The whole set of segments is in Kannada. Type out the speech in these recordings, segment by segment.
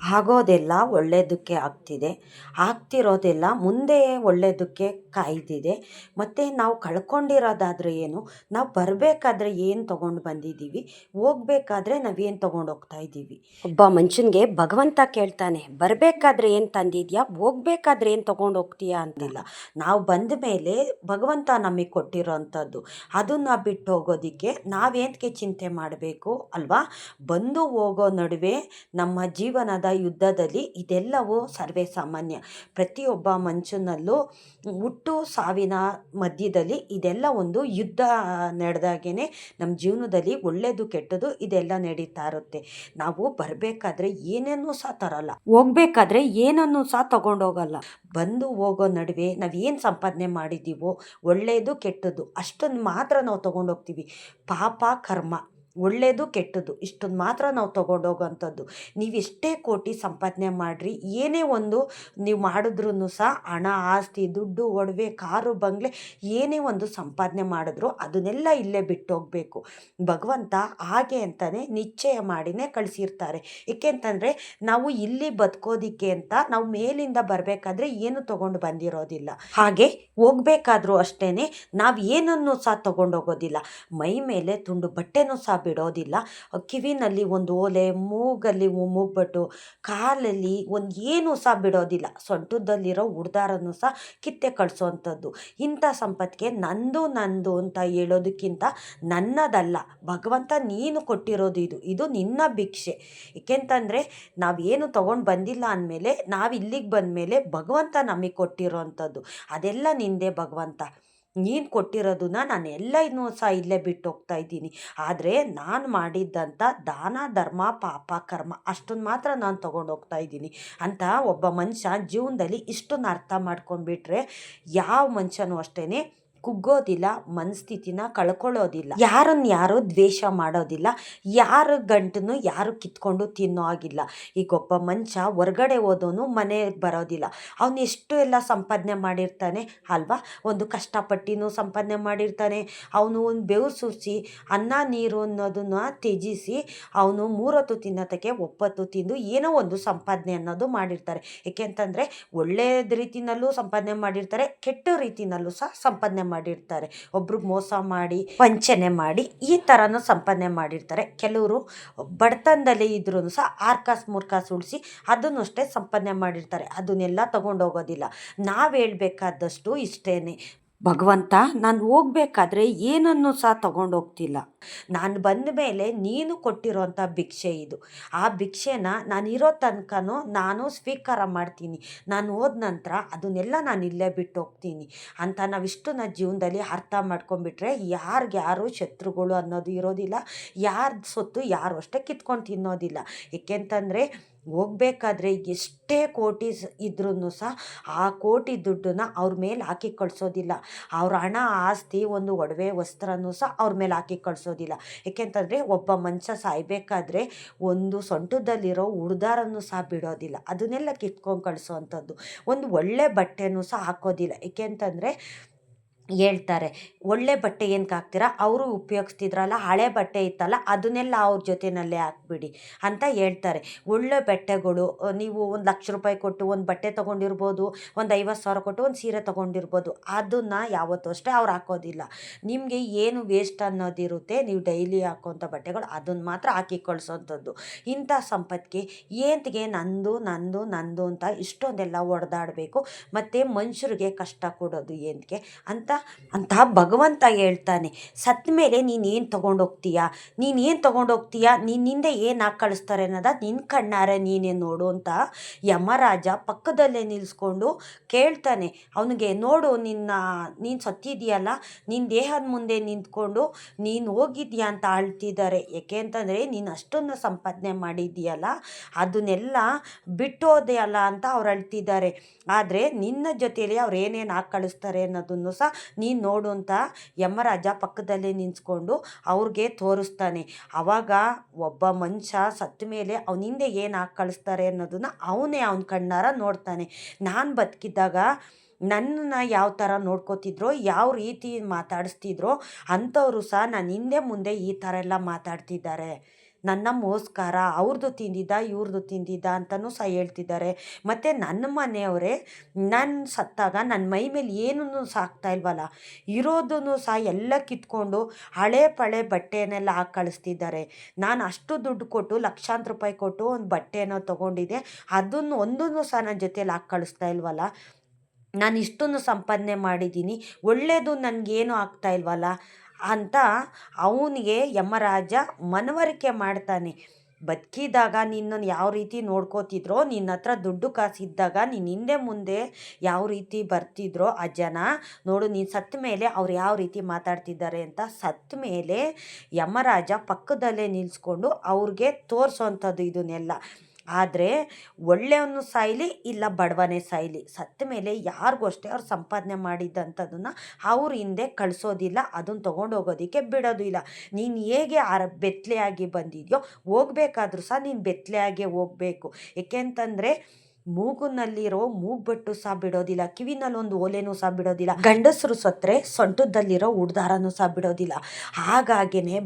ಆಗೋದೆಲ್ಲ ಒಳ್ಳೆಯದಕ್ಕೆ ಆಗ್ತಿದೆ. ಆಗ್ತಿರೋದೆಲ್ಲ ಮುಂದೆ ಒಳ್ಳೆಯದಕ್ಕೆ ಕಾಯ್ದಿದೆ. ಮತ್ತು ನಾವು ಕಳ್ಕೊಂಡಿರೋದಾದರೆ ಏನು? ನಾವು ಬರಬೇಕಾದ್ರೆ ಏನು ತೊಗೊಂಡು ಬಂದಿದ್ದೀವಿ? ಹೋಗ್ಬೇಕಾದ್ರೆ ನಾವೇನು ತೊಗೊಂಡು ಹೋಗ್ತಾ ಇದ್ದೀವಿ? ಒಬ್ಬ ಮನುಷ್ಯನಿಗೆ ಭಗವಂತ ಕೇಳ್ತಾನೆ ಬರಬೇಕಾದ್ರೆ ಏನು ತಂದಿದ್ಯಾ? ಹೋಗ್ಬೇಕಾದ್ರೆ ಏನು ತೊಗೊಂಡು ಹೋಗ್ತೀಯಾ? ಅಂತಿಲ್ಲ. ನಾವು ಬಂದ ಮೇಲೆ ಭಗವಂತ ನಮಗೆ ಕೊಟ್ಟಿರೋವಂಥದ್ದು ಅದನ್ನು ಬಿಟ್ಟು ಹೋಗೋದಕ್ಕೆ ನಾವೇಂತಕ್ಕೆ ಚಿಂತೆ ಮಾಡಬೇಕು ಅಲ್ವಾ? ಬಂದು ಹೋಗೋ ನಡುವೆ ನಮ್ಮ ಜೀವನದ ಯುದ್ಧದಲ್ಲಿ ಇದೆಲ್ಲವೂ ಸರ್ವೇ ಸಾಮಾನ್ಯ ಪ್ರತಿಯೊಬ್ಬ ಮನುಷ್ಯನಲ್ಲೂ ಹುಟ್ಟು ಸಾವಿನ ಮಧ್ಯದಲ್ಲಿ ಇದೆಲ್ಲ ಒಂದು ಯುದ್ಧ ನಡೆದಾಗೇ ನಮ್ಮ ಜೀವನದಲ್ಲಿ ಒಳ್ಳೆಯದು ಕೆಟ್ಟದು ಇದೆಲ್ಲ ನಡೀತಾ ಇರುತ್ತೆ. ನಾವು ಬರಬೇಕಾದ್ರೆ ಏನೇನೂ ಸಹ ತರಲ್ಲ. ಹೋಗ್ಬೇಕಾದ್ರೆ ಏನನ್ನು ಸಹ ತಗೊಂಡೋಗಲ್ಲ. ಬಂದು ಹೋಗೋ ನಡುವೆ ನಾವು ಏನು ಸಂಪಾದನೆ ಮಾಡಿದ್ದೀವೋ ಒಳ್ಳೆಯದು ಕೆಟ್ಟದ್ದು ಅಷ್ಟನ್ನು ಮಾತ್ರ ನಾವು ತೊಗೊಂಡೋಗ್ತೀವಿ. ಪಾಪ ಕರ್ಮ. ಒಳ್ಳೆಯದು ಕೆಟ್ಟದ್ದು. ಇಷ್ಟೊಂದು ಮಾತ್ರ ನಾವು ತೊಗೊಂಡೋಗೋವಂಥದ್ದು ನೀವು ಎಷ್ಟೇ ಕೋಟಿ ಸಂಪಾದನೆ ಮಾಡಿರಿ, ಏನೇ ಒಂದು ನೀವು ಮಾಡಿದ್ರೂ ಸಹ ಹಣ, ಆಸ್ತಿ, ದುಡ್ಡು, ಒಡವೆ, ಕಾರು, ಬಂಗ್ಲೆ ಏನೇ ಒಂದು ಸಂಪಾದನೆ ಮಾಡಿದ್ರು ಅದನ್ನೆಲ್ಲ ಇಲ್ಲೇ ಬಿಟ್ಟು ಹೋಗಬೇಕು ಭಗವಂತ ಹಾಗೆ ಅಂತಲೇ ನಿಶ್ಚಯ ಮಾಡಿನೇ ಕಳಿಸಿರ್ತಾರೆ. ಏಕೆಂತಂದರೆ ನಾವು ಇಲ್ಲಿ ಬದುಕೋದಿಕ್ಕೆ ಅಂತ ನಾವು ಮೇಲಿಂದ ಬರಬೇಕಾದ್ರೆ ಏನು ತೊಗೊಂಡು ಬಂದಿರೋದಿಲ್ಲ. ಹಾಗೆ ಹೋಗಬೇಕಾದ್ರೂ ಅಷ್ಟೇ ನಾವು ಏನನ್ನು ಸಹ ತೊಗೊಂಡೋಗೋದಿಲ್ಲ. ಮೈ ಮೇಲೆ ತುಂಡು ಬಟ್ಟೆನೂ ಸಹ ಬಿಡೋದಿಲ್ಲ. ಕಿವಿನಲ್ಲಿ ಒಂದು ಓಲೆ, ಮೂಗಲ್ಲಿ ಮೂಗ್ಬಟ್ಟು, ಕಾಲಲ್ಲಿ ಒಂದು ಏನೂ ಸಹ ಬಿಡೋದಿಲ್ಲ. ಸೊಂಟದಲ್ಲಿರೋ ಉಡ್ದಾರನ್ನು ಸಹ ಕಿತ್ತೆ ಕಳಿಸೋವಂಥದ್ದು ಇಂಥ ಸಂಪತ್ತಿಗೆ ನಂದು ನಂದು ಅಂತ ಹೇಳೋದಕ್ಕಿಂತ ನನ್ನದಲ್ಲ. ಭಗವಂತ ನೀನು ಕೊಟ್ಟಿರೋದು ಇದು. ಇದು ನಿನ್ನ ಭಿಕ್ಷೆ. ಏಕೆಂತಂದರೆ ನಾವೇನು ತೊಗೊಂಡು ಬಂದಿಲ್ಲ ಅಂದಮೇಲೆ ನಾವು ಇಲ್ಲಿಗೆ ಬಂದಮೇಲೆ ಭಗವಂತ ನಮಗೆ ಕೊಟ್ಟಿರೋವಂಥದ್ದು ಅದೆಲ್ಲ ನಿಂದೆ ಭಗವಂತ. ನೀನು ಕೊಟ್ಟಿರೋದನ್ನ ನಾನು ಎಲ್ಲ ಇನ್ನೂ ಸಹ ಇಲ್ಲೇ ಬಿಟ್ಟು ಹೋಗ್ತಾ ಇದ್ದೀನಿ. ಆದರೆ ನಾನು ಮಾಡಿದ್ದಂಥ ದಾನ, ಧರ್ಮ, ಪಾಪ, ಕರ್ಮ ಅಷ್ಟನ್ನು ಮಾತ್ರ ನಾನು ತೊಗೊಂಡು ಹೋಗ್ತಾ ಇದ್ದೀನಿ. ಅಂತ ಒಬ್ಬ ಮನುಷ್ಯ ಜೀವನದಲ್ಲಿ ಇಷ್ಟನ್ನು ಅರ್ಥ ಮಾಡ್ಕೊಂಡ್ಬಿಟ್ರೆ ಯಾವ ಮನುಷ್ಯನೂ ಅಷ್ಟೇ ಕುಗ್ಗೋದಿಲ್ಲ, ಮನಸ್ಥಿತಿನ ಕಳ್ಕೊಳ್ಳೋದಿಲ್ಲ. ಯಾರನ್ನ ಯಾರು ದ್ವೇಷ ಮಾಡೋದಿಲ್ಲ, ಯಾರ ಗಂಟನ್ನು ಯಾರು ಕಿತ್ಕೊಂಡು ತಿನ್ನೋ ಆಗಿಲ್ಲ ಈಗ ಒಬ್ಬ ಮನುಷ್ಯ ಹೊರ್ಗಡೆ ಹೋದವನು ಮನೆಗೆ ಬರೋದಿಲ್ಲ. ಅವನು ಎಷ್ಟು ಎಲ್ಲ ಸಂಪಾದನೆ ಮಾಡಿರ್ತಾನೆ, ಅಲ್ವಾ? ಒಂದು ಕಷ್ಟಪಟ್ಟಿನೂ ಸಂಪಾದನೆ ಮಾಡಿರ್ತಾನೆ. ಅವನು ಒಂದು ಬೆವು ಸುರಿಸಿ, ಅನ್ನ, ನೀರು ಅನ್ನೋದನ್ನ ತ್ಯಜಿಸಿ, ಅವನು ಮೂರೊತ್ತು ತಿನ್ನೋದಕ್ಕೆ ಒಪ್ಪತ್ತು ತಿಂದು ಏನೋ ಒಂದು ಸಂಪಾದನೆ ಅನ್ನೋದು ಮಾಡಿರ್ತಾರೆ. ಏಕೆಂತಂದರೆ ಒಳ್ಳೆಯದ ರೀತಿಯಲ್ಲೂ ಸಂಪಾದನೆ ಮಾಡಿರ್ತಾರೆ, ಕೆಟ್ಟ ರೀತಿಯಲ್ಲೂ ಸಹ ಸಂಪಾದನೆ ಮಾಡಿರ್ತಾರೆ. ಒಬ್ರಿಗೆ ಮೋಸ ಮಾಡಿ, ವಂಚನೆ ಮಾಡಿ ಈ ಥರನೂ ಸಂಪಾದನೆ ಮಾಡಿರ್ತಾರೆ. ಕೆಲವರು ಬಡತನದಲ್ಲಿ ಇದ್ರೂ ಸಹ ಆರ್ಕಾಸ್ ಮೂರ್ಕಾಸ್ ಮೂರು ಕಾಸು ಉಳಿಸಿ ಅದನ್ನು ಅಷ್ಟೇ ಸಂಪಾದನೆ ಮಾಡಿರ್ತಾರೆ. ಅದನ್ನೆಲ್ಲ ತಗೊಂಡೋಗೋದಿಲ್ಲ ನಾವು ಹೇಳಬೇಕಾದಷ್ಟು ಇಷ್ಟೇ ಭಗವಂತ, ನಾನು ಹೋಗ್ಬೇಕಾದ್ರೆ ಏನನ್ನು ಸಹ ತಗೊಂಡೋಗ್ತಿಲ್ಲ. ನಾನು ಬಂದ ಮೇಲೆ ನೀನು ಕೊಟ್ಟಿರೋಂಥ ಭಿಕ್ಷೆ ಇದು. ಆ ಭಿಕ್ಷೆನ ಇರೋ ತನಕನೂ ನಾನು ಸ್ವೀಕಾರ ಮಾಡ್ತೀನಿ. ನಾನು ಹೋದ ನಂತರ ಅದನ್ನೆಲ್ಲ ನಾನು ಇಲ್ಲೇ ಬಿಟ್ಟು ಹೋಗ್ತೀನಿ ಅಂತ ನಾವಿಷ್ಟು ನನ್ನ ಜೀವನದಲ್ಲಿ ಅರ್ಥ ಮಾಡ್ಕೊಂಬಿಟ್ರೆ ಯಾರಿಗೆ ಯಾರು ಶತ್ರುಗಳು ಅನ್ನೋದು ಇರೋದಿಲ್ಲ. ಯಾರ ಸೊತ್ತು ಯಾರು ಅಷ್ಟೇ ಕಿತ್ಕೊಂಡು ತಿನ್ನೋದಿಲ್ಲ. ಏಕೆಂತಂದರೆ ಹೋಗ್ಬೇಕಾದ್ರೆ ಎಷ್ಟೇ ಕೋಟಿ ಇದ್ರೂ ಸಹ ಆ ಕೋಟಿ ದುಡ್ಡನ್ನ ಅವ್ರ ಮೇಲೆ ಹಾಕಿ ಕಳಿಸೋದಿಲ್ಲ. ಅವ್ರ ಹಣ, ಆಸ್ತಿ, ಒಂದು ಒಡವೆ, ವಸ್ತ್ರನೂ ಸಹ ಅವ್ರ ಮೇಲೆ ಹಾಕಿ ಕಳಿಸೋದಿಲ್ಲ. ಏಕೆಂತಂದರೆ ಒಬ್ಬ ಮನುಷ್ಯ ಸಾಯಬೇಕಾದ್ರೆ ಒಂದು ಸೊಂಟದಲ್ಲಿರೋ ಉಡ್ದಾರನ್ನು ಸಹ ಬಿಡೋದಿಲ್ಲ. ಅದನ್ನೆಲ್ಲ ಕಿತ್ಕೊಂಡು ಕಳಿಸೋ ಒಂದು ಒಳ್ಳೆ ಬಟ್ಟೆನೂ ಸಹ ಹಾಕೋದಿಲ್ಲ. ಏಕೆಂತಂದರೆ ಹೇಳ್ತಾರೆ, ಒಳ್ಳೆ ಬಟ್ಟೆ ಏನಕ್ಕೆ ಹಾಕ್ತೀರಾ? ಅವರು ಉಪಯೋಗಿಸ್ತಿದ್ರಲ್ಲ, ಹಳೆ ಬಟ್ಟೆ ಇತ್ತಲ್ಲ, ಅದನ್ನೆಲ್ಲ ಅವ್ರ ಜೊತೆಯಲ್ಲೇ ಹಾಕ್ಬಿಡಿ ಅಂತ ಹೇಳ್ತಾರೆ. ಒಳ್ಳೆ ಬಟ್ಟೆಗಳು ನೀವು ಒಂದು ಲಕ್ಷ ರೂಪಾಯಿ ಕೊಟ್ಟು ಒಂದು ಬಟ್ಟೆ ತೊಗೊಂಡಿರ್ಬೋದು, ಒಂದು ಐವತ್ತು ಸಾವಿರ ಕೊಟ್ಟು ಒಂದು ಸೀರೆ ತೊಗೊಂಡಿರ್ಬೋದು, ಅದನ್ನು ಯಾವತ್ತೂ ಅಷ್ಟೇ ಅವ್ರು ಹಾಕೋದಿಲ್ಲ. ನಿಮಗೆ ಏನು ವೇಸ್ಟ್ ಅನ್ನೋದಿರುತ್ತೆ, ನೀವು ಡೈಲಿ ಹಾಕೋಂಥ ಬಟ್ಟೆಗಳು ಅದನ್ನು ಮಾತ್ರ ಹಾಕಿ ಕಳಿಸೋಂಥದ್ದು. ಇಂಥ ಸಂಪತ್ತಿಗೆ ಏಂತಿಗೆ ನಂದು ನಂದು ನಂದು ಅಂತ ಇಷ್ಟೊಂದೆಲ್ಲ ಒಡೆದಾಡಬೇಕು, ಮತ್ತು ಮನುಷ್ಯರಿಗೆ ಕಷ್ಟ ಕೊಡೋದು ಏಂತಿಗೆ ಅಂತ ಅಂತ ಭಗವಂತ ಹೇಳ್ತಾನೆ. ಸತ್ತ ಮೇಲೆ ನೀನೇನು ತೊಗೊಂಡೋಗ್ತೀಯ? ನೀನೇನು ತೊಗೊಂಡೋಗ್ತೀಯ? ನಿನ್ನಿಂದ ಏನು ಹಾಕಿ ಕಳಿಸ್ತಾರೆ ಅನ್ನೋದ ನಿನ್ನ ಕಣ್ಣಾರೆ ನೀನೇ ನೋಡು ಅಂತ ಯಮರಾಜ ಪಕ್ಕದಲ್ಲೇ ನಿಲ್ಲಿಸ್ಕೊಂಡು ಕೇಳ್ತಾನೆ. ಅವನಿಗೆ, ನೋಡು, ನಿನ್ನ, ನೀನು ಸತ್ತಿದೆಯಲ್ಲ? ನಿನ್ನ ದೇಹದ ಮುಂದೆ ನಿಂತ್ಕೊಂಡು ನೀನು ಹೋಗಿದ್ಯಾ ಅಂತ ಅಳ್ತಿದ್ದಾರೆ. ಏಕೆ ಅಂತಂದರೆ ನೀನು ಅಷ್ಟೊಂದು ಸಂಪಾದನೆ ಮಾಡಿದ್ದೀಯಲ್ಲ ಅದನ್ನೆಲ್ಲ ಬಿಟ್ಟೋದೆ ಅಲ್ಲ ಅಂತ ಅವ್ರು ಅಳ್ತಿದ್ದಾರೆ. ಆದರೆ ನಿನ್ನ ಜೊತೆಯಲ್ಲಿ ಅವ್ರು ಏನೇನು ಹಾಕಿ ಕಳಿಸ್ತಾರೆ ಅನ್ನೋದನ್ನು ಸಹ ನೀನು ನೋಡು ಅಂತ ಯಮರಾಜ ಪಕ್ಕದಲ್ಲೇ ನಿಂತ್ಕೊಂಡು ಅವ್ರಿಗೆ ತೋರಿಸ್ತಾನೆ. ಆವಾಗ ಒಬ್ಬ ಮನುಷ್ಯ ಸತ್ತ ಮೇಲೆ ಅವನ ಹಿಂದೆ ಏನು ಹಾಕಿ ಕಳಿಸ್ತಾರೆ ಅನ್ನೋದನ್ನ ಅವನೇ ಅವನ ಕಣ್ಣಾರ ನೋಡ್ತಾನೆ. ನಾನು ಬದುಕಿದ್ದಾಗ ನನ್ನನ್ನು ಯಾವ ಥರ ನೋಡ್ಕೋತಿದ್ರೋ, ಯಾವ ರೀತಿ ಮಾತಾಡಿಸ್ತಿದ್ರೋ, ಅಂಥವರು ಸಹ ನಾನು ಹಿಂದೆ ಮುಂದೆ ಈ ಥರ ಎಲ್ಲ ಮಾತಾಡ್ತಿದ್ದಾರೆ. ನನ್ನ ಮೋಸ್ಕಾರ ಅವ್ರದ್ದು ತಿಂದಿದ್ದ ಇವ್ರದ್ದು ತಿಂದಿದ್ದ ಅಂತಲೂ ಸಹ ಹೇಳ್ತಿದ್ದಾರೆ. ಮತ್ತು ನನ್ನ ಮನೆಯವರೇ, ನಾನು ಸತ್ತಾಗ ನನ್ನ ಮೈ ಮೇಲೆ ಏನೂ ಸಾಕ್ತಾ ಇಲ್ವಲ್ಲ, ಇರೋದನ್ನು ಸಹ ಎಲ್ಲ ಕಿತ್ಕೊಂಡು ಹಳೆ ಪಳೆ ಬಟ್ಟೆನೆಲ್ಲ ಹಾಕಿ ಕಳಿಸ್ತಿದ್ದಾರೆ. ನಾನು ಅಷ್ಟು ದುಡ್ಡು ಕೊಟ್ಟು, ಲಕ್ಷಾಂತರ ರೂಪಾಯಿ ಕೊಟ್ಟು ಒಂದು ಬಟ್ಟೆನ ತೊಗೊಂಡಿದ್ದೆ, ಅದನ್ನು ಒಂದನ್ನು ಸಹ ನನ್ನ ಜೊತೆಯಲ್ಲಿ ಹಾಕಿ ಕಳಿಸ್ತಾ ಇಲ್ವಲ್ಲ, ನಾನು ಇಷ್ಟನ್ನು ಸಂಪಾದನೆ ಮಾಡಿದ್ದೀನಿ ಒಳ್ಳೆಯದು ನನಗೇನು ಆಗ್ತಾ ಇಲ್ವಲ್ಲ ಅಂತ ಅವನಿಗೆ ಯಮರಾಜ ಮನವರಿಕೆ ಮಾಡ್ತಾನೆ. ಬದುಕಿದಾಗ ನಿನ್ನನ್ನು ಯಾವ ರೀತಿ ನೋಡ್ಕೋತಿದ್ರೋ, ನಿನ್ನ ಹತ್ರ ದುಡ್ಡು ಕಾಸಿದ್ದಾಗ ನೀನು ಹಿಂದೆ ಮುಂದೆ ಯಾವ ರೀತಿ ಬರ್ತಿದ್ರೋ ಆ ಜನ, ನೋಡು ನೀನು ಸತ್ತ ಮೇಲೆ ಅವ್ರು ಯಾವ ರೀತಿ ಮಾತಾಡ್ತಿದ್ದಾರೆ ಅಂತ ಸತ್ತ ಮೇಲೆ ಯಮರಾಜ ಪಕ್ಕದಲ್ಲೇ ನಿಲ್ಲಿಸ್ಕೊಂಡು ಅವ್ರಿಗೆ ತೋರಿಸೋವಂಥದ್ದು ಇದನ್ನೆಲ್ಲ. ಆದರೆ ಒಳ್ಳೆಯವನು ಸಾಯಲಿ, ಇಲ್ಲ ಬಡವನೇ ಸಾಯಲಿ. ಸತ್ತ ಮೇಲೆ ಯಾರಿಗೂ ಅಷ್ಟೇ ಅವ್ರು ಸಂಪಾದನೆ ಮಾಡಿದ್ದಂಥದ್ದನ್ನು ಅವ್ರ ಹಿಂದೆ ಕಳಿಸೋದಿಲ್ಲ, ಅದನ್ನು ತೊಗೊಂಡು ಹೋಗೋದಕ್ಕೆ ಬಿಡೋದು ಇಲ್ಲ. ನೀನು ಹೇಗೆ ಆರ ಬೆತ್ತಲೆಯಾಗಿ ಬಂದಿದೆಯೋ, ಹೋಗ್ಬೇಕಾದ್ರೂ ಸಹ ನೀನು ಬೆತ್ತಲೆಯಾಗೆ ಹೋಗಬೇಕು. ಏಕೆಂತಂದರೆ ಮೂಗುನಲ್ಲಿರೋ ಮೂಗ್ಬಟ್ಟು ಸಹ ಬಿಡೋದಿಲ್ಲ ಕಿವಿನಲ್ಲಿ ಒಂದು ಓಲೆನೂ ಸಹ ಬಿಡೋದಿಲ್ಲ, ಗಂಡಸರು ಸತ್ತರೆ ಸೊಂಟದಲ್ಲಿರೋ ಉಡ್ದಾರನೂ ಸಹ ಬಿಡೋದಿಲ್ಲ. ಹಾಗಾಗಿನೇ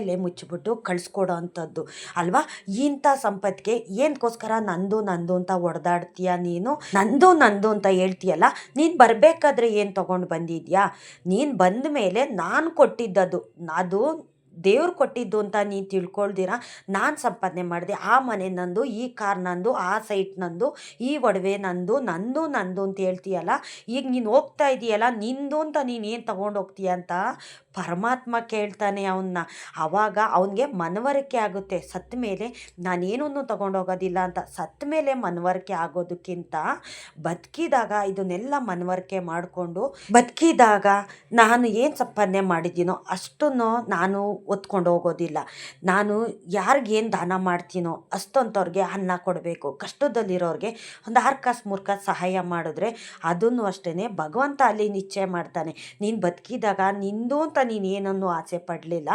ಎಲೆ ಮುಚ್ಚಿಬಿಟ್ಟು ಕಳಿಸ್ಕೊಡೋ ಅಂಥದ್ದು. ಅಲ್ವಾ? ಇಂಥ ಸಂಪತ್ತಿಗೆ ಏನಕ್ಕೋಸ್ಕರ ನಂದು ನಂದು ಅಂತ ಒಡೆದಾಡ್ತೀಯ ನೀನು? ನಂದು ನಂದು ಅಂತ ಹೇಳ್ತೀಯಲ್ಲ, ನೀನು ಬರಬೇಕಾದ್ರೆ ಏನು ತೊಗೊಂಡು ಬಂದಿದ್ಯಾ? ನೀನು ಬಂದ ಮೇಲೆ ನಾನು ಕೊಟ್ಟಿದ್ದದು, ಅದು ದೇವ್ರು ಕೊಟ್ಟಿದ್ದು ಅಂತ ನೀನು ತಿಳ್ಕೊಳ್ದಿರ? ನಾನು ಸಂಪಾದನೆ ಮಾಡಿದೆ. ಆ ಮನೆ ನಂದು, ಈ ಕಾರ್ ನಂದು, ಆ ಸೈಟ್ ನಂದು, ಈ ಒಡವೆ ನಂದು ನಂದು ನಂದು ಅಂತ ಹೇಳ್ತೀಯಲ್ಲ? ಈಗ ನೀನು ಹೋಗ್ತಾ ಇದೆಯಲ್ಲ, ನಿಂದು ಅಂತ ನೀನು ಏನು ತೊಗೊಂಡು ಹೋಗ್ತೀಯ ಅಂತ ಪರಮಾತ್ಮ ಕೇಳ್ತಾನೆ ಅವನ್ನ ಆವಾಗ ಅವನಿಗೆ ಮನವರಿಕೆ ಆಗುತ್ತೆ. ಸತ್ತ ಮೇಲೆ ನಾನೇನೂ ತೊಗೊಂಡೋಗೋದಿಲ್ಲ ಅಂತ. ಸತ್ತ ಮೇಲೆ ಮನವರಿಕೆ ಆಗೋದಕ್ಕಿಂತ ಬದುಕಿದಾಗ ಇದನ್ನೆಲ್ಲ ಮನವರಿಕೆ ಮಾಡಿಕೊಂಡು ಬದುಕಿದಾಗ ನಾನು ಏನು ಸಂಪಾದನೆ ಮಾಡಿದ್ದೀನೋ ಅಷ್ಟನ್ನು ನಾನು ಒತ್ಕೊಂಡು ಹೋಗೋದಿಲ್ಲ. ನಾನು ಯಾರಿಗೇನು ದಾನ ಮಾಡ್ತೀನೋ ಅಷ್ಟಂಥವ್ರಿಗೆ ಅನ್ನ ಕೊಡಬೇಕು. ಕಷ್ಟದಲ್ಲಿರೋರಿಗೆ ಒಂದು ಆರು ಕಾಸು, ಮೂರು ಕಾಸು ಸಹಾಯ ಮಾಡಿದ್ರೆ ಅದನ್ನು ಅಷ್ಟೇ ಭಗವಂತ ಅಲ್ಲಿ ನಿಶ್ಚಯ ಮಾಡ್ತಾನೆ. ನೀನು ಬದುಕಿದಾಗ ನಿಂದು ಅಂತ ನೀನು ಏನನ್ನೂ ಆಸೆ ಪಡಲಿಲ್ಲ.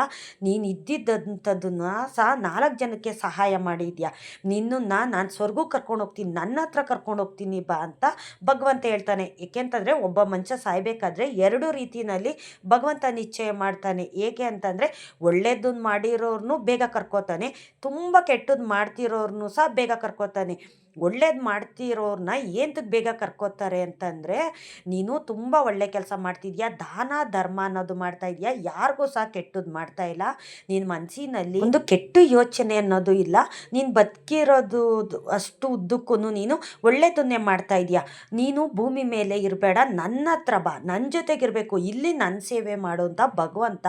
ನೀನು ಇದ್ದಿದ್ದಂಥದ್ದನ್ನು ಸಹ ನಾಲ್ಕು ಜನಕ್ಕೆ ಸಹಾಯ ಮಾಡಿದ್ಯಾ? ನಿನ್ನನ್ನು ನಾನು ಸ್ವರ್ಗಕ್ಕೆ ಕರ್ಕೊಂಡು ಹೋಗ್ತೀನಿ, ನನ್ನ ಹತ್ರ ಕರ್ಕೊಂಡು ಹೋಗ್ತೀನಿ ಬಾ ಅಂತ ಭಗವಂತ ಹೇಳ್ತಾನೆ. ಏಕೆಂತಂದರೆ ಒಬ್ಬ ಮನುಷ್ಯ ಸಾಯಬೇಕಾದ್ರೆ ಎರಡು ರೀತಿಯಲ್ಲಿ ಭಗವಂತ ನಿಶ್ಚಯ ಮಾಡ್ತಾನೆ. ಏಕೆ ಅಂತಂದರೆ ಒಳ್ಳೇದನ್ನು ಮಾಡಿರೋರ್ನು ಬೇಗ ಕರ್ಕೋತಾನೆ ತುಂಬ ಕೆಟ್ಟದ್ದು ಮಾಡ್ತಿರೋರ್ನು ಸಹ ಬೇಗ ಕರ್ಕೋತಾನೆ. ಒಳ್ಳೇದು ಮಾಡ್ತಿರೋರನ್ನ ಏಂತಕ್ಕೆ ಬೇಗ ಕರ್ಕೋತಾರೆ ಅಂತಂದರೆ ನೀನು ತುಂಬ ಒಳ್ಳೆ ಕೆಲಸ ಮಾಡ್ತಿದ್ಯಾ ದಾನ ಧರ್ಮ ಅನ್ನೋದು ಮಾಡ್ತಾ ಇದೆಯಾ ಯಾರಿಗೂ ಸಹ ಕೆಟ್ಟದ್ದು ಮಾಡ್ತಾ ಇಲ್ಲ ನಿನ್ನ ಮನಸ್ಸಿನಲ್ಲಿ ಒಂದು ಕೆಟ್ಟ ಯೋಚನೆ ಅನ್ನೋದು ಇಲ್ಲ ನೀನು ಬದುಕಿರೋದು ಅಷ್ಟು ಉದ್ದಕ್ಕೂ ನೀನು ಒಳ್ಳೆಯದನ್ನೇ ಮಾಡ್ತಾ ಇದೆಯಾ ನೀನು ಭೂಮಿ ಮೇಲೆ ಇರಬೇಡ ನನ್ನ ಹತ್ರ ಬಾ ನನ್ನ ಜೊತೆಗಿರಬೇಕು ಇಲ್ಲಿ ನನ್ನ ಸೇವೆ ಮಾಡುವಂಥ ಭಗವಂತ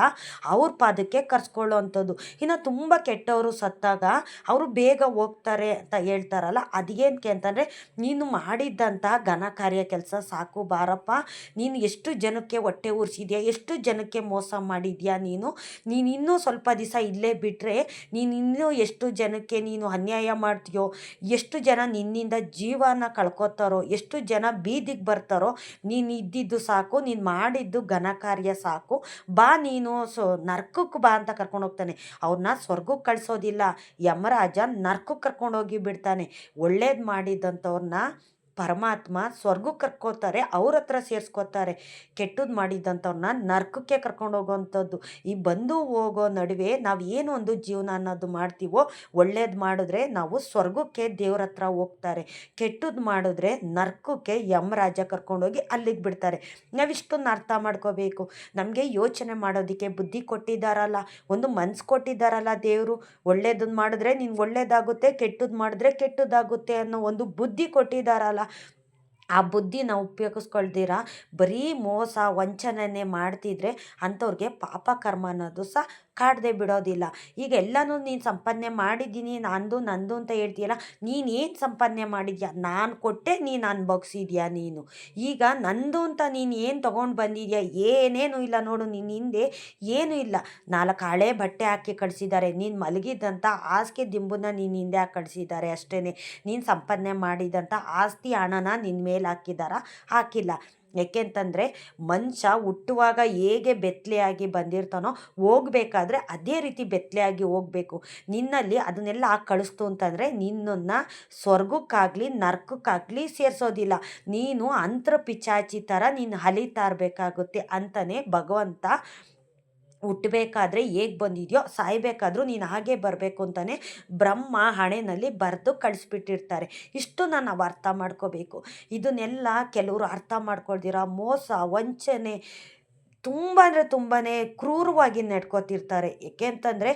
ಅವ್ರ ಪಾದಕ್ಕೆ ಕರ್ಸ್ಕೊಳ್ಳೋ ಅಂಥದ್ದು. ಇನ್ನು ತುಂಬ ಕೆಟ್ಟವರು ಸತ್ತಾಗ ಅವರು ಬೇಗ ಹೋಗ್ತಾರೆ ಅಂತ ಹೇಳ್ತಾರಲ್ಲ ಅದೇನಕ್ಕೆ ಅಂತಂದರೆ, ನೀನು ಮಾಡಿದ್ದಂಥ ಘನ ಕಾರ್ಯ ಕೆಲಸ ಸಾಕು ಬಾರಪ್ಪ. ನೀನು ಎಷ್ಟು ಜನಕ್ಕೆ ಹೊಟ್ಟೆ ಉರ್ಸಿದ್ಯಾ, ಎಷ್ಟು ಜನಕ್ಕೆ ಮೋಸ ಮಾಡಿದ್ಯಾ ನೀನು? ನೀನು ಇನ್ನೂ ಸ್ವಲ್ಪ ದಿವಸ ಇಲ್ಲೇ ಬಿಟ್ಟರೆ ನೀನು ಇನ್ನೂ ಎಷ್ಟು ಜನಕ್ಕೆ ನೀನು ಅನ್ಯಾಯ ಮಾಡ್ತೀಯೋ, ಎಷ್ಟು ಜನ ನಿನ್ನಿಂದ ಜೀವನ ಕಳ್ಕೊತಾರೋ, ಎಷ್ಟು ಜನ ಬೀದಿಗೆ ಬರ್ತಾರೋ, ನೀನು ಇದ್ದಿದ್ದು ಸಾಕು, ನೀನು ಮಾಡಿದ್ದು ಘನ ಕಾರ್ಯ ಸಾಕು. ಬಾ ನೀನು ಸೊ ನರ್ಕಕ್ಕೆ ಬಾ ಅಂತ ಕರ್ಕೊಂಡು ಹೋಗ್ತಾನೆ. ಅವ್ರನ್ನ ಸ್ವರ್ಗಕ್ಕೆ ಕಳಿಸೋದಿಲ್ಲ. ಯಮರಾಜ ನರ್ಕಕ್ಕೆ ಕರ್ಕೊಂಡೋಗಿ ಬಿಡ್ತಾನೆ. ಒಳ್ಳೇದು ಮಾಡಿದ್ದಂಥವ್ರನ್ನ ಪರಮಾತ್ಮ ಸ್ವರ್ಗಕ್ಕೆ ಕರ್ಕೋತಾರೆ ಅವ್ರ ಹತ್ರ ಸೇರಿಸ್ಕೋತಾರೆ ಕೆಟ್ಟದ್ದು ಮಾಡಿದ್ದಂಥವ್ರನ್ನ ನರ್ಕಕ್ಕೆ ಕರ್ಕೊಂಡು ಹೋಗೋವಂಥದ್ದು ಈ ಬಂದು ಹೋಗೋ ನಡುವೆ ನಾವು ಏನು ಒಂದು ಜೀವನ ಅನ್ನೋದು ಮಾಡ್ತೀವೋ, ಒಳ್ಳೇದು ಮಾಡಿದ್ರೆ ನಾವು ಸ್ವರ್ಗಕ್ಕೆ ದೇವ್ರ ಹತ್ರ ಹೋಗ್ತಾರೆ. ಕೆಟ್ಟದ್ದು ಮಾಡಿದ್ರೆ ನರ್ಕಕ್ಕೆ ಯಮರಾಜ ಕರ್ಕೊಂಡೋಗಿ ಅಲ್ಲಿಗೆ ಬಿಡ್ತಾರೆ. ನಾವಿಷ್ಟೊಂದು ಅರ್ಥ ಮಾಡ್ಕೋಬೇಕು. ನಮಗೆ ಯೋಚನೆ ಮಾಡೋದಕ್ಕೆ ಬುದ್ಧಿ ಕೊಟ್ಟಿದ್ದಾರಲ್ಲ ಒಂದು ಮನ್ಸು ಕೊಟ್ಟಿದ್ದಾರಲ್ಲ ದೇವರು. ಒಳ್ಳೇದನ್ನು ಮಾಡಿದ್ರೆ ನೀನು ಒಳ್ಳೇದಾಗುತ್ತೆ ಕೆಟ್ಟದ್ದು ಮಾಡಿದ್ರೆ ಕೆಟ್ಟದ್ದಾಗುತ್ತೆ ಅನ್ನೋ ಒಂದು ಬುದ್ಧಿ ಕೊಟ್ಟಿದ್ದಾರಲ್ಲ ಆ ಬುದ್ಧಿನ ಉಪಯೋಗಿಸ್ಕೊಳ್ದಿರ? ಬರೀ ಮೋಸ ವಂಚನೆನೇ ಮಾಡ್ತಿದ್ರೆ ಅಂಥವ್ರಿಗೆ ಪಾಪ ಕರ್ಮ ಅನ್ನೋದು ಸಹ ಕಾಡದೆ ಬಿಡೋದಿಲ್ಲ. ಈಗ ಎಲ್ಲನೂ ನೀನು ಸಂಪಾದನೆ ಮಾಡಿದ್ದೀನಿ, ನಂದು ನಂದು ಅಂತ ಹೇಳ್ತೀಯಲ್ಲ, ನೀನು ಏನು ಸಂಪಾದನೆ ಮಾಡಿದ್ಯಾ? ನಾನು ಕೊಟ್ಟೆ ನೀನು ಅನ್ಭೋಗ್ಸಿದ್ಯಾ ನೀನು? ಈಗ ನಂದು ಅಂತ ನೀನು ಏನು ತೊಗೊಂಡು ಬಂದಿದ್ಯಾ? ಏನೇನು ಇಲ್ಲ ನೋಡು ನಿನ್ನ ಹಿಂದೆ ಏನೂ ಇಲ್ಲ. ನಾಲ್ಕು ಹಳೆ ಬಟ್ಟೆ ಹಾಕಿ ಕಳಿಸಿದ್ದಾರೆ. ನೀನು ಮಲಗಿದ್ದಂಥ ಹಾಸಿಗೆ ದಿಂಬನ್ನ ನೀನು ಹಿಂದೆ ಹಾಕಿ ಕಳಿಸಿದ್ದಾರೆ ಅಷ್ಟೇ ನೀನು ಸಂಪಾದನೆ ಮಾಡಿದಂಥ ಆಸ್ತಿ ಹಣನ ನಿನ್ನ ಮೇಲೆ ಹಾಕಿದಾರ ಹಾಕಿಲ್ಲ. ಯಾಕೆಂತಂದರೆ ಮನುಷ್ಯ ಹುಟ್ಟುವಾಗ ಹೇಗೆ ಬೆತ್ತಲೆಯಾಗಿ ಬಂದಿರ್ತಾನೋ ಹೋಗ್ಬೇಕಾದ್ರೆ ಅದೇ ರೀತಿ ಬೆತ್ತಲೆಯಾಗಿ ಹೋಗಬೇಕು. ನಿನ್ನಲ್ಲಿ ಅದನ್ನೆಲ್ಲ ಕಳಿಸ್ತು ಅಂತಂದರೆ ನಿನ್ನನ್ನು ಸ್ವರ್ಗಕ್ಕಾಗಲಿ, ನರ್ಕಕ್ಕಾಗಲಿ ಸೇರಿಸೋದಿಲ್ಲ. ನೀನು ಅಂತ್ರ ಪಿಚಾಚಿ ಥರ ನೀನು ಅಲಿತಾ ಇರಬೇಕಾಗುತ್ತೆ ಅಂತಲೇ ಭಗವಂತ ಹುಟ್ಟಬೇಕಾದ್ರೆ ಹೇಗೆ ಬಂದಿದೆಯೋ, ಸಾಯಬೇಕಾದ್ರೂ ನೀನು ಹಾಗೆ ಬರಬೇಕು ಅಂತಲೇ ಬ್ರಹ್ಮ ಹಣೆಯಲ್ಲಿ ಬರೆದು ಕಳಿಸ್ಬಿಟ್ಟಿರ್ತಾರೆ. ಇಷ್ಟು ನಾನು ನಾವು ಅರ್ಥ ಮಾಡ್ಕೋಬೇಕು. ಇದನ್ನೆಲ್ಲ ಕೆಲವರು ಅರ್ಥ ಮಾಡ್ಕೊಳ್ದಿರ, ಮೋಸ, ವಂಚನೆ ತುಂಬ ಅಂದರೆ ತುಂಬಾ ಕ್ರೂರವಾಗಿ ನಡ್ಕೋತಿರ್ತಾರೆ. ಏಕೆ ಅಂತಂದರೆ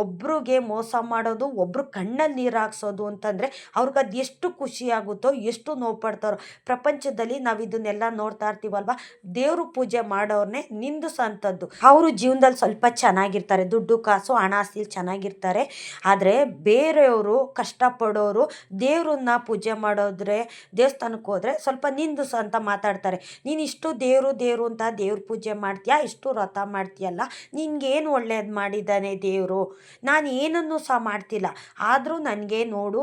ಒಬ್ರಿಗೆ ಮೋಸ ಮಾಡೋದು, ಒಬ್ರು ಕಣ್ಣಲ್ಲಿ ನೀರು ಹಾಕ್ಸೋದು ಅಂತಂದರೆ ಅವ್ರಿಗೆ ಅದು ಎಷ್ಟು ಖುಷಿಯಾಗುತ್ತೋ ಎಷ್ಟು ನೋವು ಪಡ್ತಾರೋ. ಪ್ರಪಂಚದಲ್ಲಿ ನಾವು ಇದನ್ನೆಲ್ಲ ನೋಡ್ತಾ ಇರ್ತೀವಲ್ವ? ದೇವರು ಪೂಜೆ ಮಾಡೋರ್ನೇ ನಿಂದಿಸೋಂಥದ್ದು ಅವರು ಜೀವನದಲ್ಲಿ ಸ್ವಲ್ಪ ಚೆನ್ನಾಗಿರ್ತಾರೆ, ದುಡ್ಡು, ಕಾಸು, ಹಣ ಆಸ್ತಿ ಚೆನ್ನಾಗಿರ್ತಾರೆ. ಆದರೆ ಬೇರೆಯವರು ಕಷ್ಟಪಡೋರು ದೇವ್ರನ್ನ ಪೂಜೆ ಮಾಡೋದ್ರೆ ದೇವಸ್ಥಾನಕ್ಕೆ ಹೋದರೆ ಸ್ವಲ್ಪ ನಿಂದಿಸು ಅಂತ ಮಾತಾಡ್ತಾರೆ. ನೀನು ಇಷ್ಟು ದೇವರು ದೇವರು ಅಂತ ದೇವ್ರ ಪೂಜೆ ಮಾಡ್ತೀಯಾ? ಇಷ್ಟು ವ್ರತ ಮಾಡ್ತೀಯಲ್ಲ? ನಿನಗೇನು ಒಳ್ಳೇದು ಮಾಡಿದ್ದಾನೆ ದೇವರು? ನಾನು ಏನನ್ನು ಸಹ ಮಾಡ್ತಿಲ್ಲ. ಆದರೂ ನನಗೆ ನೋಡು,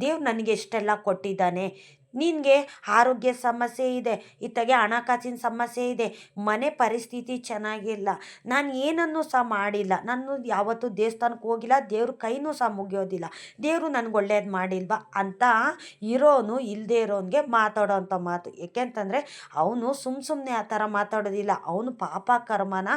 ದೇವ್ರು ನನಗೆ ಇಷ್ಟೆಲ್ಲ ಕೊಟ್ಟಿದ್ದಾನೆ. ನಿನಗೆ ಆರೋಗ್ಯ ಸಮಸ್ಯೆ ಇದೆ, ಇತ್ತಗೆ ಹಣಕಾಸಿನ ಸಮಸ್ಯೆ ಇದೆ, ಮನೆ ಪರಿಸ್ಥಿತಿ ಚೆನ್ನಾಗಿಲ್ಲ, ನಾನು ಏನನ್ನು ಸಹ ಮಾಡಿಲ್ಲ, ನಾನು ಯಾವತ್ತೂ ದೇವಸ್ಥಾನಕ್ಕೆ ಹೋಗಿಲ್ಲ, ದೇವ್ರ ಕೈನೂ ಸಹ ಮುಗಿಯೋದಿಲ್ಲ, ದೇವರು ನನಗೆ ಒಳ್ಳೇದು ಮಾಡಿಲ್ವಾ ಅಂತ ಇರೋನು ಇಲ್ಲದೇ ಇರೋನಿಗೆ ಮಾತಾಡೋ ಅಂಥ ಮಾತು. ಏಕೆಂತಂದರೆ, ಅವನು ಸುಮ್ಮ ಸುಮ್ಮನೆ ಆ ಥರ ಮಾತಾಡೋದಿಲ್ಲ, ಅವನು ಪಾಪ ಕರ್ಮನ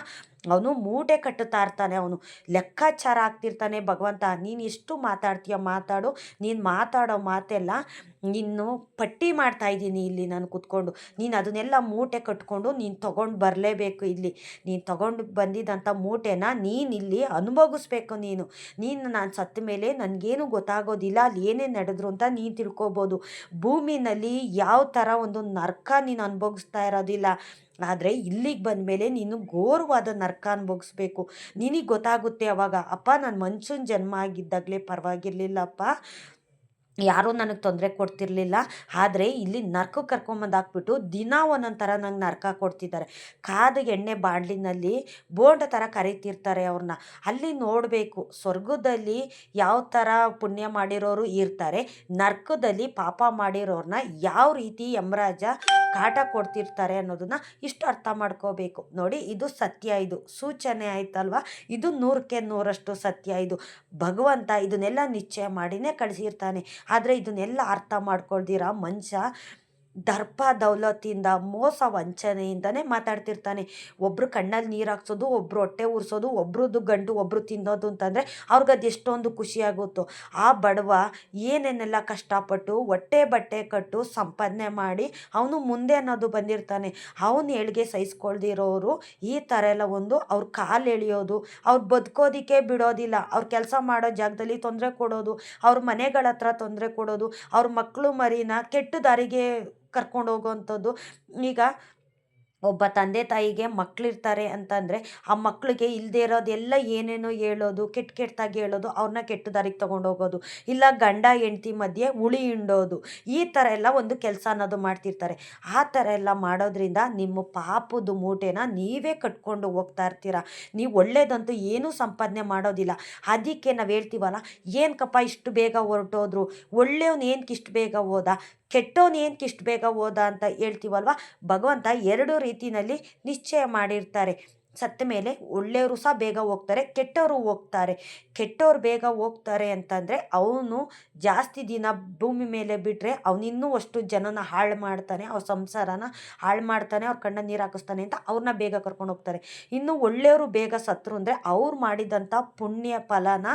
ಅವನು ಮೂಟೆ ಕಟ್ಟುತ್ತಾ ಇರ್ತಾನೆ, ಅವನು ಲೆಕ್ಕಾಚಾರ ಆಗ್ತಿರ್ತಾನೆ, ಭಗವಂತ ನೀನು ಎಷ್ಟು ಮಾತಾಡ್ತೀಯ, ಮಾತಾಡು, ನೀನು ಮಾತಾಡೋ ಮಾತೆಲ್ಲ ಇನ್ನು ಪಟ್ಟಿ ಮಾಡ್ತಾ ಇದ್ದೀನಿ ಇಲ್ಲಿ ನಾನು ಕುತ್ಕೊಂಡು. ನೀನು ಅದನ್ನೆಲ್ಲ ಮೂಟೆ ಕಟ್ಕೊಂಡು ನೀನು ತಗೊಂಡು ಬರಲೇಬೇಕು ಇಲ್ಲಿ. ನೀನು ತಗೊಂಡು ಬಂದಿದ್ದಂಥ ಮೂಟೆನ ನೀನು ಇಲ್ಲಿ ಅನುಭವಿಸ್ಬೇಕು ನೀನು. ನೀನು ನಾನು ಸತ್ತ ಮೇಲೆ ನನಗೇನು ಗೊತ್ತಾಗೋದಿಲ್ಲ, ಅಲ್ಲಿ ಏನೇನು ನಡೆದ್ರು ಅಂತ ನೀನು ತಿಳ್ಕೊಬೋದು. ಭೂಮಿನಲ್ಲಿ ಯಾವ ಥರ ಒಂದು ನರ್ಕ ನೀನು ಅನುಭವಿಸ್ತಾ ಇರೋದಿಲ್ಲ. ಆದರೆ ಇಲ್ಲಿಗೆ ಬಂದ ಮೇಲೆ ನೀನು ಘೋರವಾದ ನರ್ಕ ಅನುಭವಿಸ್ಬೇಕು. ನಿನಗೆ ಗೊತ್ತಾಗುತ್ತೆ ಅವಾಗ, ಅಪ್ಪ, ನಾನು ಮನುಷ್ಯನ ಜನ್ಮ ಆಗಿದ್ದಾಗಲೇ ಪರವಾಗಿರ್ಲಿಲ್ಲಪ್ಪ. ಯಾರೂ ನನಗೆ ತೊಂದರೆ ಕೊಡ್ತಿರಲಿಲ್ಲ. ಆದರೆ ಇಲ್ಲಿ ನರ್ಕಕ್ಕೆ ಕರ್ಕೊಂಬಂದು ಹಾಕ್ಬಿಟ್ಟು ದಿನ ಒಂದೊಂದು ಥರ ನಂಗೆ ನರ್ಕ ಕೊಡ್ತಿದ್ದಾರೆ. ಕಾದ ಎಣ್ಣೆ ಬಾಣಲಿನಲ್ಲಿ ಬೋಂಡ ಥರ ಕರಿತಿರ್ತಾರೆ ಅವ್ರನ್ನ ಅಲ್ಲಿ ನೋಡಬೇಕು, ಸ್ವರ್ಗದಲ್ಲಿ ಯಾವ ಥರ ಪುಣ್ಯ ಮಾಡಿರೋರು ಇರ್ತಾರೆ. ನರ್ಕದಲ್ಲಿ ಪಾಪ ಮಾಡಿರೋರನ್ನ ಯಾವ ರೀತಿ ಯಮರಾಜ ಕಾಟ ಕೊಡ್ತಿರ್ತಾರೆ ಅನ್ನೋದನ್ನ ಇಷ್ಟು ಅರ್ಥ ಮಾಡ್ಕೋಬೇಕು. ನೋಡಿ, ಇದು ಸತ್ಯ ಇದು. ಸೂಚನೆ ಆಯ್ತಲ್ವ? ಇದು ನೂರಕ್ಕೆ ನೂರಷ್ಟು ಸತ್ಯ ಇದು. ಭಗವಂತ ಇದನ್ನೆಲ್ಲ ನಿಶ್ಚಯ ಮಾಡಿನೇ ಕಳಿಸಿರ್ತಾನೆ. ಆದರೆ ಇದನ್ನೆಲ್ಲ ಅರ್ಥ ಮಾಡ್ಕೊಳ್ದಿರ ಮನುಷ್ಯ ದರ್ಪ ದೌಲತಿಯಿಂದ, ಮೋಸ ವಂಚನೆಯಿಂದನೇ ಮಾತಾಡ್ತಿರ್ತಾನೆ. ಒಬ್ಬರು ಕಣ್ಣಲ್ಲಿ ನೀರು ಹಾಕ್ಸೋದು ಒಬ್ಬರು ಹೊಟ್ಟೆ ಉರಿಸೋದು ಒಬ್ರದ್ದು ಗಂಡು ಒಬ್ಬರು ತಿನ್ನೋದು ಅಂತಂದರೆ ಅವ್ರಿಗೆ ಅದು ಎಷ್ಟೊಂದು ಖುಷಿಯಾಗುತ್ತೋ ಆ ಬಡವ ಏನೇನೆಲ್ಲ ಕಷ್ಟಪಟ್ಟು ಹೊಟ್ಟೆ ಬಟ್ಟೆ ಕಟ್ಟು ಸಂಪಾದನೆ ಮಾಡಿ ಅವನು ಮುಂದೆ ಅನ್ನೋದು ಬಂದಿರ್ತಾನೆ. ಅವನು ಏಳಿಗೆ ಸಹಿಸ್ಕೊಳ್ದಿರೋರು ಈ ಥರ ಎಲ್ಲ ಒಂದು ಅವ್ರ ಕಾಲು ಎಳೆಯೋದು, ಅವ್ರು ಬದುಕೋದಕ್ಕೆ ಬಿಡೋದಿಲ್ಲ. ಅವ್ರ ಕೆಲಸ ಮಾಡೋ ಜಾಗದಲ್ಲಿ ತೊಂದರೆ ಕೊಡೋದು, ಅವ್ರ ಮನೆಗಳ ಹತ್ರ ತೊಂದರೆ ಕೊಡೋದು, ಅವ್ರ ಮಕ್ಕಳು ಮರಿನ ಕೆಟ್ಟ ದಾರಿಗೆ ಕರ್ಕೊಂಡು ಹೋಗುವಂಥದ್ದು ಈಗ ಒಬ್ಬ ತಂದೆ ತಾಯಿಗೆ ಮಕ್ಕಳಿರ್ತಾರೆ ಅಂತಂದರೆ ಆ ಮಕ್ಕಳಿಗೆ ಇಲ್ಲದೆ ಇರೋದೆಲ್ಲ ಏನೇನೋ ಹೇಳೋದು, ಕೆಟ್ಟ ಕೆಟ್ಟದಾಗಿ ಹೇಳೋದು, ಅವ್ರನ್ನ ಕೆಟ್ಟ ದಾರಿಗೆ ತೊಗೊಂಡೋಗೋದು, ಇಲ್ಲ ಗಂಡ ಹೆಂಡ್ತಿ ಮಧ್ಯೆ ಉಳಿ ಹಿಂಡೋದು, ಈ ಥರ ಎಲ್ಲ ಒಂದು ಕೆಲಸ ಅನ್ನೋದು ಮಾಡ್ತಿರ್ತಾರೆ. ಆ ಥರ ಎಲ್ಲ ಮಾಡೋದ್ರಿಂದ ನಿಮ್ಮ ಪಾಪದ ಮೂಟೆನ ನೀವೇ ಕಟ್ಕೊಂಡು ಹೋಗ್ತಾ ಇರ್ತೀರ. ನೀವು ಒಳ್ಳೇದಂತೂ ಏನೂ ಸಂಪಾದನೆ ಮಾಡೋದಿಲ್ಲ. ಅದಕ್ಕೆ ನಾವು ಹೇಳ್ತೀವಲ್ಲ ಏನಕ್ಕಪ್ಪ ಇಷ್ಟು ಬೇಗ ಹೊರಟೋದ್ರು? ಒಳ್ಳೆಯವನು ಏನಕ್ಕೆ ಇಷ್ಟು ಬೇಗ ಹೋದ? ಕೆಟ್ಟವನು ಏನಕ್ಕೆ ಇಷ್ಟು ಬೇಗ ಹೋದ ಅಂತ ಹೇಳ್ತೀವಲ್ವ? ಭಗವಂತ ಎರಡು ರೀತಿಯಲ್ಲಿ ನಿಶ್ಚಯ ಮಾಡಿರ್ತಾರೆ. ಸತ್ತ ಮೇಲೆ ಒಳ್ಳೆಯವರು ಸಹ ಬೇಗ ಹೋಗ್ತಾರೆ, ಕೆಟ್ಟವರು ಹೋಗ್ತಾರೆ. ಕೆಟ್ಟವ್ರು ಬೇಗ ಹೋಗ್ತಾರೆ ಅಂತಂದರೆ ಅವನು ಜಾಸ್ತಿ ದಿನ ಭೂಮಿ ಮೇಲೆ ಬಿಟ್ಟರೆ ಅವನಿನ್ನೂ ಅಷ್ಟು ಜನನ ಹಾಳು ಮಾಡ್ತಾನೆ, ಅವ್ರ ಸಂಸಾರನ ಹಾಳು ಮಾಡ್ತಾನೆ, ಅವ್ರ ಕಣ್ಣ ನೀರು ಹಾಕಿಸ್ತಾನೆ ಅಂತ ಅವ್ರನ್ನ ಬೇಗ ಕರ್ಕೊಂಡು ಹೋಗ್ತಾರೆ. ಇನ್ನು ಒಳ್ಳೆಯವರು ಬೇಗ ಸತ್ರು ಅಂದರೆ ಅವ್ರು ಮಾಡಿದಂಥ ಪುಣ್ಯ ಫಲನ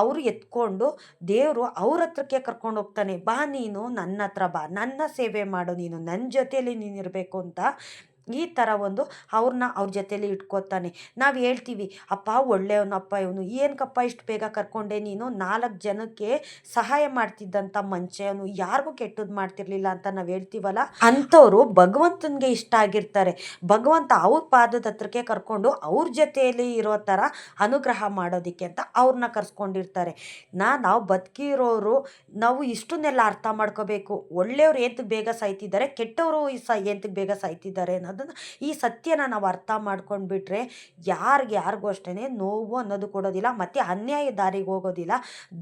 ಅವರು ಎತ್ಕೊಂಡು ದೇವರು ಅವ್ರ ಹತ್ರಕ್ಕೆ ಕರ್ಕೊಂಡು ಹೋಗ್ತಾನೆ, ಬಾ ನೀನು ನನ್ನ ಹತ್ರ ಬಾ, ನನ್ನ ಸೇವೆ ಮಾಡು ನೀನು ನನ್ನ ಜೊತೆಯಲ್ಲಿ ನೀನು ಇರಬೇಕು ಅಂತ ಈ ಥರ ಒಂದು ಅವ್ರನ್ನ ಅವ್ರ ಜೊತೇಲಿ ಇಟ್ಕೋತಾನೆ. ನಾವು ಹೇಳ್ತೀವಿ, ಅಪ್ಪ ಒಳ್ಳೆಯವನಪ್ಪ ಇವನು ಏನಕ್ಕಪ್ಪ ಇಷ್ಟು ಬೇಗ ಕರ್ಕೊಂಡೆ ನೀನು? ನಾಲ್ಕು ಜನಕ್ಕೆ ಸಹಾಯ ಮಾಡ್ತಿದ್ದಂಥ ಮಂಚೆಯವನು ಯಾರಿಗೂ ಕೆಟ್ಟದ್ದು ಮಾಡ್ತಿರ್ಲಿಲ್ಲ ಅಂತ ನಾವು ಹೇಳ್ತೀವಲ್ಲ? ಅಂಥವ್ರು ಭಗವಂತನಿಗೆ ಇಷ್ಟ ಆಗಿರ್ತಾರೆ. ಭಗವಂತ ಅವ್ರ ಪಾದದ ಹತ್ರಕ್ಕೆ ಕರ್ಕೊಂಡು ಅವ್ರ ಜೊತೆಯಲ್ಲಿ ಇರೋ ಥರ ಅನುಗ್ರಹ ಮಾಡೋದಕ್ಕೆ ಅಂತ ಅವ್ರನ್ನ ಕರ್ಸ್ಕೊಂಡಿರ್ತಾರೆ. ನಾ, ನಾವು ಬದುಕಿರೋರು, ನಾವು ಇಷ್ಟನ್ನೆಲ್ಲ ಅರ್ಥ ಮಾಡ್ಕೋಬೇಕು. ಒಳ್ಳೆಯವ್ರು ಏಂತಕ್ಕೆ ಬೇಗ ಸಾಯ್ತಿದ್ದಾರೆ, ಕೆಟ್ಟವರು ಸ ಏಂತಕ್ಕೆ ಬೇಗ ಸಾಯ್ತಿದ್ದಾರೆ ಅನ್ನೋದು ಅನ್ನೋದನ್ನು ಈ ಸತ್ಯನ ನಾವು ಅರ್ಥ ಮಾಡ್ಕೊಂಡ್ಬಿಟ್ರೆ ಯಾರಿಗೆ ಯಾರಿಗೂ ಅಷ್ಟೇ ನೋವು ಅನ್ನೋದು ಕೊಡೋದಿಲ್ಲ, ಮತ್ತು ಅನ್ಯಾಯ ದಾರಿಗೆ ಹೋಗೋದಿಲ್ಲ.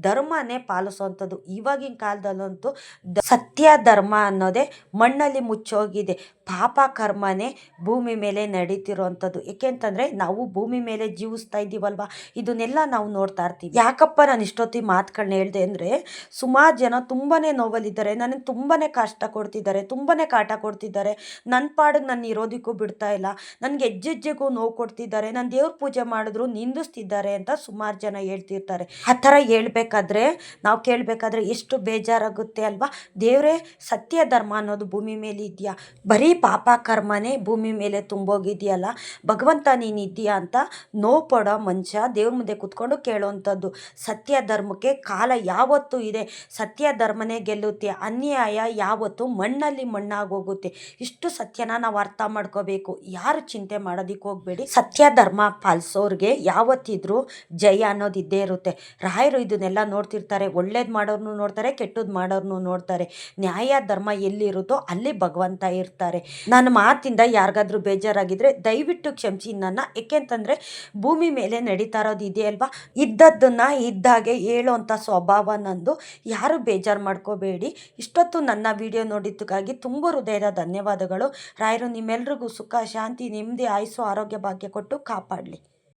ಧರ್ಮನೇ ಪಾಲಿಸೋವಂಥದ್ದು ಇವಾಗಿನ ಕಾಲದಲ್ಲಂತೂ ಸತ್ಯ, ಧರ್ಮ ಅನ್ನೋದೇ ಮಣ್ಣಲ್ಲಿ ಮುಚ್ಚೋಗಿದೆ. ಪಾಪ ಕರ್ಮನೇ ಭೂಮಿ ಮೇಲೆ ನಡೀತಿರೋವಂಥದ್ದು ಏಕೆಂತಂದರೆ ನಾವು ಭೂಮಿ ಮೇಲೆ ಜೀವಿಸ್ತಾ ಇದ್ದೀವಲ್ವಾ? ಇದನ್ನೆಲ್ಲ ನಾವು ನೋಡ್ತಾ ಇರ್ತೀವಿ. ಯಾಕಪ್ಪ ನಾನು ಇಷ್ಟೊತ್ತಿಗೆ ಮಾತುಗಳನ್ನ ಹೇಳಿದೆ ಅಂದರೆ, ಸುಮಾರು ಜನ ತುಂಬಾ ನೋವಲ್ಲಿದ್ದಾರೆ. ನನಗೆ ತುಂಬಾ ಕಷ್ಟ ಕೊಡ್ತಿದ್ದಾರೆ ತುಂಬಾ ಕಾಟ ಕೊಡ್ತಿದ್ದಾರೆ. ನನ್ನ ಪಾಡಿಗೆ ನಾನು ಇರೋದಕ್ಕೂ ಬಿಡ್ತಾ ಇಲ್ಲ. ನನಗೆ ಹೆಜ್ಜೆಜ್ಜೆಗೂ ನೋವು ಕೊಡ್ತಿದ್ದಾರೆ. ನಾನು ದೇವ್ರ ಪೂಜೆ ಮಾಡಿದ್ರು ನಿಂದಿಸ್ತಿದ್ದಾರೆ ಅಂತ ಸುಮಾರು ಜನ ಹೇಳ್ತಿರ್ತಾರೆ. ಆ ಥರ ಹೇಳ್ಬೇಕಾದ್ರೆ, ನಾವು ಕೇಳಬೇಕಾದ್ರೆ ಎಷ್ಟು ಬೇಜಾರಾಗುತ್ತೆ ಅಲ್ವಾ? ದೇವರೇ, ಸತ್ಯ ಧರ್ಮ ಅನ್ನೋದು ಭೂಮಿ ಮೇಲೆ ಇದೆಯಾ? ಬರೀ ಪಾಪ ಕರ್ಮನೇ ಭೂಮಿ ಮೇಲೆ ತುಂಬೋಗಿದೆಯಲ್ಲ? ಭಗವಂತ ನೀನು ಇದೆಯಾ ಅಂತ ನೋವು ಪಡೋ ಮನುಷ್ಯ ದೇವ್ರ ಮುಂದೆ ಕುತ್ಕೊಂಡು ಕೇಳೋವಂಥದ್ದು ಸತ್ಯ ಧರ್ಮಕ್ಕೆ ಕಾಲ ಯಾವತ್ತೂ ಇದೆ. ಸತ್ಯ ಧರ್ಮನೇ ಗೆಲ್ಲುತ್ತೆ. ಅನ್ಯಾಯ ಯಾವತ್ತೂ ಮಣ್ಣಲ್ಲಿ ಮಣ್ಣಾಗೋಗುತ್ತೆ ಇಷ್ಟು ಸತ್ಯನ ನಾವು ಅರ್ಥ ಮಾಡ್ಕೋಬೇಕು. ಯಾರು ಚಿಂತೆ ಮಾಡೋದಕ್ಕೆ ಹೋಗಬೇಡಿ. ಸತ್ಯ, ಧರ್ಮ ಪಾಲಿಸೋರ್ಗೆ ಯಾವತ್ತಿದ್ರೂ ಜಯ ಅನ್ನೋದು ಇದ್ದೇ ಇರುತ್ತೆ. ರಾಯರು ಇದನ್ನೆಲ್ಲ ನೋಡ್ತಿರ್ತಾರೆ. ಒಳ್ಳೇದು ಮಾಡೋರ್ನು ನೋಡ್ತಾರೆ ಕೆಟ್ಟದ್ದು ಮಾಡೋರ್ನು ನೋಡ್ತಾರೆ. ನ್ಯಾಯ, ಧರ್ಮ ಎಲ್ಲಿರುತ್ತೋ ಅಲ್ಲಿ ಭಗವಂತ ಇರ್ತಾರೆ. ನನ್ನ ಮಾತಿಂದ ಯಾರಿಗಾದ್ರೂ ಬೇಜಾರಾಗಿದ್ರೆ ದಯವಿಟ್ಟು ಕ್ಷಮಿಸಿ ನನ್ನ. ಏಕೆಂತಂದರೆ ಭೂಮಿ ಮೇಲೆ ನಡೀತಾ ಇರೋದು ಇದೆಯಲ್ವಾ ಇದ್ದದ್ದನ್ನು ಇದ್ದಾಗೆ ಹೇಳೋವಂಥ ಸ್ವಭಾವ ನಂದು. ಯಾರು ಬೇಜಾರು ಮಾಡ್ಕೋಬೇಡಿ. ಇಷ್ಟೊತ್ತು ನನ್ನ ವಿಡಿಯೋ ನೋಡಿದ್ದಕ್ಕಾಗಿ ತುಂಬ ಹೃದಯದ ಧನ್ಯವಾದಗಳು. ರಾಯರು ನಿಮ್ಮೆಲ್ರಿಗೂ ಸುಖ ಶಾಂತಿ ನೆಮ್ಮದಿ ಆಯುಸ್ಸು ಆರೋಗ್ಯ ಭಾಗ್ಯ ಕೊಟ್ಟು ಕಾಪಾಡಲಿ.